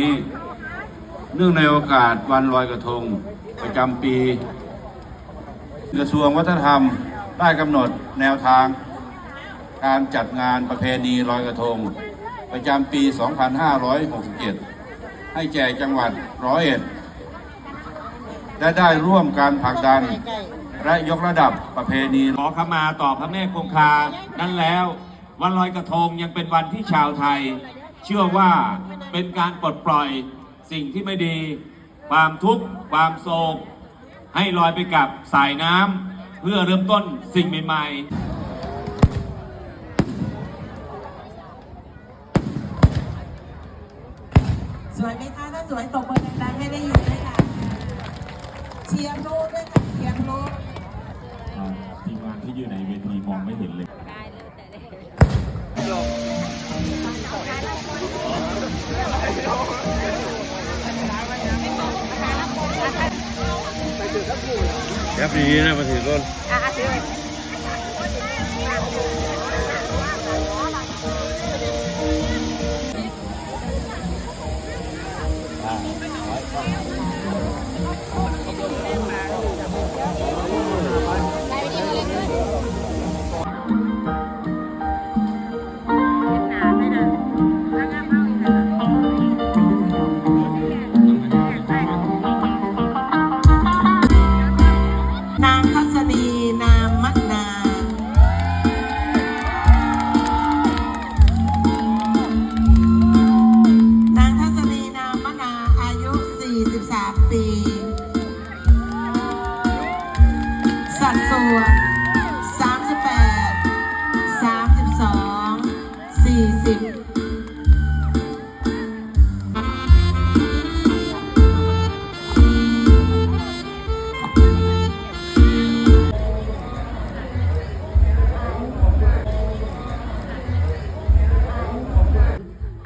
นี้เนื่องในโอกาสวันลอยกระทงประจำปีกระทรวงวัฒนธรรมได้กำหนดแนวทาง การจัดงานประเพณีลอยกระทง ประจำปี 2567 ให้แก่จังหวัดร้อยเอ็ดและได้ร่วมการผลักดัน และยกระดับประเพณีขอขมาต่อพระแม่คงคานั้นแล้ว วันลอยกระทงยังเป็นวันที่ชาวไทย เชื่อว่า เป็นการปลดปล่อยสิ่งที่ไม่ดี ความทุกข์ความโศก ให้ลอยไปกับสายน้ำเพื่อเริ่มต้นสิ่งใหม่ๆสวยไหมคะถ้าสวยตบมือดังๆให้ได้ยินด้วยค่ะเชียร์ลูกด้วยค่ะเชียร์ลูกทีมงานที่อยู่ในเวทีมองไม่เห็นเลย แค่ปีนะมาถือต้นน สัดส่วน 38 32 40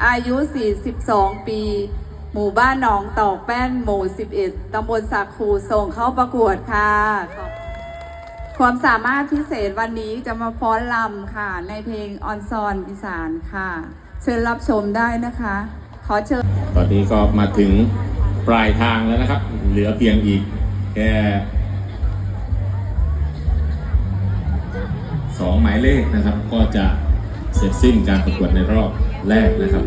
อายุ 42 ปี หมู่บ้านหนองตอกแป้น หมู่ 11 ตำบลสักคูส่งเข้าประกวดค่ะ ความสามารถพิเศษวันนี้จะมาฟ้อนลำค่ะ ในเพลงออนซอนอีสานค่ะ เชิญรับชมได้นะคะ ขอเชิญ ตอนนี้ก็มาถึงปลายทางแล้วนะครับ เหลือเพียงอีกแค่สองหมายเลขนะครับ ก็จะเสร็จสิ้นการประกวดในรอบแรกนะครับ